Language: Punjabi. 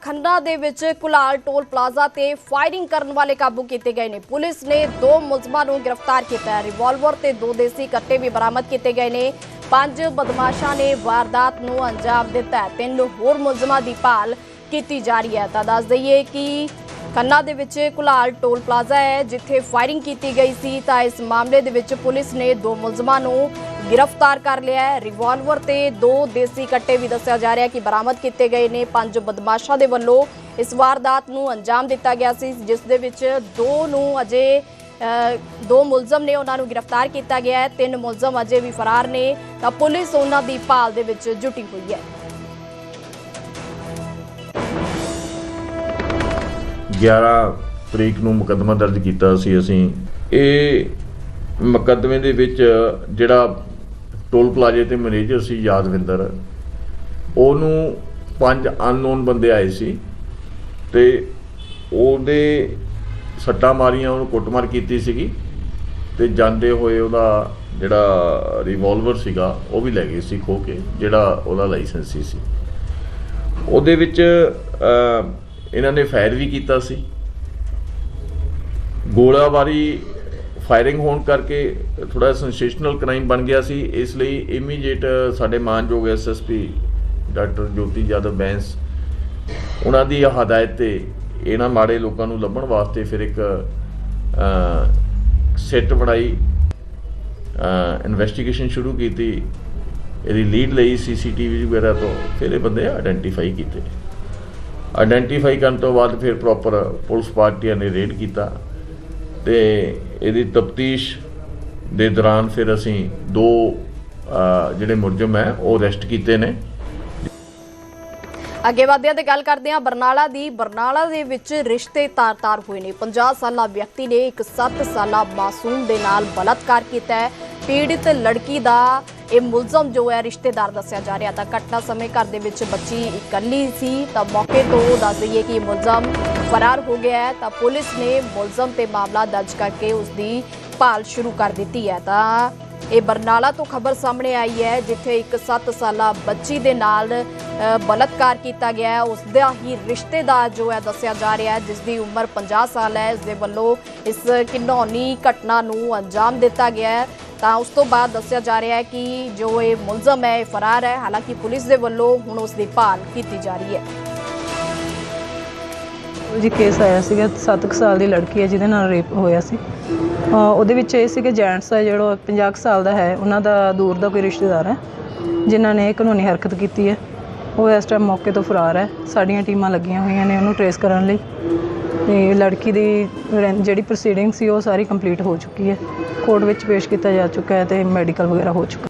ਖੰਨਾ ਦੇ ਵਿੱਚ ਕੁਲਾਲ ਟੋਲ ਪਲਾਜ਼ਾ ਤੇ ਫਾਇਰਿੰਗ ਕਰਨ ਵਾਲੇ ਕਾਬੂ ਕੀਤੇ ਗਏ ਨੇ। ਪੁਲਿਸ ਨੇ ਦੋ ਮੁਲਜ਼ਮਾਂ ਨੂੰ ਗ੍ਰਿਫਤਾਰ ਕੀਤਾ ਹੈ। ਰਿਵਾਲਵਰ ਤੇ ਦੋ ਦੇਸੀ ਕੱਟੇ ਵੀ ਬਰਾਮਦ ਕੀਤੇ ਗਏ ਨੇ। ਪੰਜ ਬਦਮਾਸ਼ਾਂ ਨੇ ਵਾਰਦਾਤ ਨੂੰ ਅੰਜਾਮ ਦਿੱਤਾ ਤਿੰਨ ਹੋਰ ਮੁਲਜ਼ਮਾਂ ਦੀ ਭਾਲ ਕੀਤੀ ਜਾ ਰਹੀ ਹੈ। ਤਾਂ ਦੱਸ ਦਈਏ ਕਿ ਖੰਨਾ ਦੇ ਵਿੱਚ ਕੁਲਾਲ ਟੋਲ ਪਲਾਜ਼ਾ ਹੈ, ਜਿੱਥੇ ਫਾਇਰਿੰਗ ਕੀਤੀ ਗਈ ਸੀ, ਤਾਂ ਇਸ ਮਾਮਲੇ ਦੇ ਵਿੱਚ ਪੁਲਿਸ ਨੇ ਦੋ ਮੁਲਜ਼ਮਾਂ ਨੂੰ ਗ੍ਰਿਫਤਾਰ ਕਰ ਲਿਆ ਹੈ। ਰਿਵਾਲਵਰ ਤੇ ਦੋ ਦੇਸੀ ਕੱਟੇ ਵੀ ਦੱਸਿਆ ਜਾ ਰਿਹਾ ਕਿ ਬਰਾਮਦ ਕੀਤੇ ਗਏ ਨੇ। ਪੰਜ ਬਦਮਾਸ਼ਾਂ ਦੇ ਵੱਲੋਂ ਇਸ ਵਾਰਦਾਤ ਨੂੰ ਅੰਜਾਮ ਦਿੱਤਾ ਗਿਆ ਸੀ, ਜਿਸ ਦੇ ਵਿੱਚ ਦੋ ਨੂੰ ਅਜੇ ਦੋ ਮੁਲਜ਼ਮ ਨੇ ਉਹਨਾਂ ਨੂੰ ਗ੍ਰਿਫਤਾਰ ਕੀਤਾ ਗਿਆ ਹੈ। ਤਿੰਨ ਮੁਲਜ਼ਮ ਅਜੇ ਵੀ ਫਰਾਰ ਨੇ, ਤਾਂ ਪੁਲਿਸ ਉਹਨਾਂ ਦੀ ਭਾਲ ਦੇ ਵਿੱਚ ਜੁਟੀ ਹੋਈ ਹੈ। 11 ਤਰੀਕ ਨੂੰ ਮੁਕੱਦਮਾ ਦਰਜ ਕੀਤਾ ਸੀ ਅਸੀਂ। ਇਹ ਮੁਕੱਦਮੇ ਦੇ ਵਿੱਚ ਜਿਹੜਾ ਟੋਲ ਪਲਾਜ਼ੇ ਤੇ ਮੈਨੇਜਰ ਸੀ ਯਾਦਵਿੰਦਰ, ਉਹਨੂੰ ਪੰਜ ਅਨਨੋਨ ਬੰਦੇ ਆਏ ਸੀ ਤੇ ਉਹਦੇ ਸੱਟਾਂ ਮਾਰੀਆਂ, ਉਹਨੂੰ ਕੁੱਟਮਾਰ ਕੀਤੀ ਸੀਗੀ ਤੇ ਜਾਂਦੇ ਹੋਏ ਉਹਦਾ ਜਿਹੜਾ ਰਿਵਾਲਵਰ ਸੀਗਾ, ਉਹ ਵੀ ਲੈ ਗਏ ਸੀ ਖੋ ਕੇ, ਜਿਹੜਾ ਉਹਦਾ ਲਾਇਸੈਂਸੀ ਸੀ। ਉਹਦੇ ਵਿੱਚ ਇਹਨਾਂ ਨੇ ਫਾਇਰ ਵੀ ਕੀਤਾ ਸੀ। ਗੋਲਾਬਾਰੀ ਫਾਇਰਿੰਗ ਹੋਣ ਕਰਕੇ ਥੋੜਾ ਸੈਂਸੇਸ਼ਨਲ ਕ੍ਰਾਈਮ ਬਣ ਗਿਆ ਸੀ। ਇਸ ਲਈ ਇਮੀਡੀਏਟ ਸਾਡੇ ਮਾਨਯੋਗ ਐਸਐਸਪੀ ਡਾਕਟਰ ਜੋਤੀ ਜਾਦਵ ਬੈਂਸ ਉਹਨਾਂ ਦੀ ਹਦਾਇਤ ਤੇ ਇਹਨਾਂ ਮਾੜੇ ਲੋਕਾਂ ਨੂੰ ਲੱਭਣ ਵਾਸਤੇ ਫਿਰ ਇੱਕ ਸੈੱਟ ਬਣਾਈ ਇਨਵੈਸਟੀਗੇਸ਼ਨ ਸ਼ੁਰੂ ਕੀਤੀ। ਇਹਦੀ ਲੀਡ ਲਈ ਸੀਸੀਟੀਵੀ ਵਗੈਰਾ ਤੋਂ ਫਿਰ ਇਹ ਬੰਦੇ ਆਇਡੈਂਟੀਫਾਈ ਕੀਤੇ। ਆਇਡੈਂਟੀਫਾਈ ਕਰਨ ਤੋਂ ਬਾਅਦ ਫਿਰ ਪ੍ਰੋਪਰ ਪੁਲਿਸ ਪਾਰਟੀਆਂ ਨੇ ਰੇਡ ਕੀਤਾ ਤੇ ਇਹਦੀ ਤਫਤੀਸ਼ ਦੇ ਦੌਰਾਨ ਫਿਰ ਅਸੀਂ ਦੋ ਜਿਹੜੇ ਮੁਲਜ਼ਮ ਹੈ, ਉਹ ਅਰੈਸਟ ਕੀਤੇ ਨੇ। ਅੱਗੇ ਵਧਦਿਆਂ ਤੇ ਗੱਲ ਕਰਦੇ ਹਾਂ, ਬਰਨਾਲਾ ਦੀ, ਬਰਨਾਲਾ ਦੇ ਵਿੱਚ ਰਿਸ਼ਤੇ ਤਾਰ-ਤਾਰ ਹੋਏ ਨੇ। 50 ਸਾਲਾ ਵਿਅਕਤੀ ਨੇ ਇੱਕ 7 ਸਾਲਾ ਮਾਸੂਮ ਦੇ ਨਾਲ ਬਲਾਤਕਾਰ ਕੀਤਾ ਹੈ। ਪੀੜਿਤ ਲੜਕੀ ਦਾ ਇਹ ਮੁਲਜ਼ਮ ਜੋ ਹੈ ਰਿਸ਼ਤੇਦਾਰ ਦੱਸਿਆ ਜਾ ਰਿਹਾ ਤਾਂ ਘਟਨਾ ਸਮੇਂ ਘਰ ਦੇ ਵਿੱਚ ਬੱਚੀ ਇਕੱਲੀ ਸੀ ਤਾਂ ਮੌਕੇ ਤੋਂ ਦੱਸ ਦਈਏ ਕਿ ਇਹ ਮੁਲਜ਼ਮ ਫਰਾਰ ਹੋ ਗਿਆ ਹੈ ਤਾਂ ਪੁਲਿਸ ਨੇ ਮੁਲਜ਼ਮ ਤੇ ਮਾਮਲਾ ਦਰਜ ਕਰਕੇ ਉਸ ਦੀ ਭਾਲ ਸ਼ੁਰੂ ਕਰ ਦਿੱਤੀ ਹੈ। ਤਾਂ ਇਹ ਬਰਨਾਲਾ ਤੋਂ ਖਬਰ ਸਾਹਮਣੇ ਆਈ ਹੈ ਜਿੱਥੇ ਇੱਕ 7 ਸਾਲਾ ਬੱਚੀ ਦੇ ਨਾਲ ਅ, ਬਲਾਤਕਾਰ ਕੀਤਾ ਗਿਆ ਹੈ। ਉਸ ਦਾ ਹੀ ਰਿਸ਼ਤੇਦਾਰ ਜੋ ਹੈ ਦੱਸਿਆ ਜਾ ਰਿਹਾ ਹੈ ਜਿਸ ਦੀ ਉਮਰ 50 ਸਾਲ ਹੈ। ਇਸ ਦੇ ਵੱਲੋਂ ਇਸ ਘਿਨੌਣੀ ਘਟਨਾ ਨੂੰ ਅੰਜਾਮ ਦਿੱਤਾ ਗਿਆ ਹੈ। ਤਾਂ ਉਸ ਤੋਂ ਬਾਅਦ ਦੱਸਿਆ ਜਾ ਰਿਹਾ ਹੈ ਕਿ ਜੋ ਇਹ ਮੁਲਜ਼ਮ ਹੈ, ਇਹ ਫਰਾਰ ਹੈ। ਹਾਲਾਂਕਿ ਪੁਲਿਸ ਦੇ ਵੱਲੋਂ ਹੁਣ ਉਸ ਦੀ ਭਾਲ ਕੀਤੀ ਜਾ ਰਹੀ ਹੈ। ਜੀ ਕੇਸ ਆਇਆ ਸੀਗਾ। 7 ਸਾਲ ਦੀ ਲੜਕੀ ਹੈ ਜਿਹਦੇ ਨਾਲ ਰੇਪ ਹੋਇਆ ਸੀ। ਉਹਦੇ ਵਿੱਚ ਇਹ ਸੀ ਕਿ ਜੈਂਟਸ ਹੈ, ਜਿਹੜਾ 50 ਕੁ ਸਾਲ ਦਾ ਹੈ। ਉਹਨਾਂ ਦਾ ਦੂਰ ਦਾ ਕੋਈ ਰਿਸ਼ਤੇਦਾਰ ਹੈ, ਜਿਨ੍ਹਾਂ ਨੇ ਕਾਨੂੰਨੀ ਹਰਕਤ ਕੀਤੀ ਹੈ। ਉਹ ਇਸ ਟਾਈਮ ਮੌਕੇ ਤੋਂ ਫਰਾਰ ਹੈ। ਸਾਡੀਆਂ ਟੀਮਾਂ ਲੱਗੀਆਂ ਹੋਈਆਂ ਨੇ ਉਹਨੂੰ ਟਰੇਸ ਕਰਨ ਲਈ। ਤੇ ਲੜਕੀ ਦੀ ਰਹਿ- ਜਿਹੜੀ ਪ੍ਰੋਸੀਡਿੰਗ ਸੀ, ਉਹ ਸਾਰੀ ਕੰਪਲੀਟ ਹੋ ਚੁੱਕੀ ਹੈ। ਕੋਰਟ ਵਿੱਚ ਪੇਸ਼ ਕੀਤਾ ਜਾ ਚੁੱਕਾ ਹੈ ਤੇ ਮੈਡੀਕਲ ਵਗੈਰਾ ਹੋ ਚੁੱਕਾ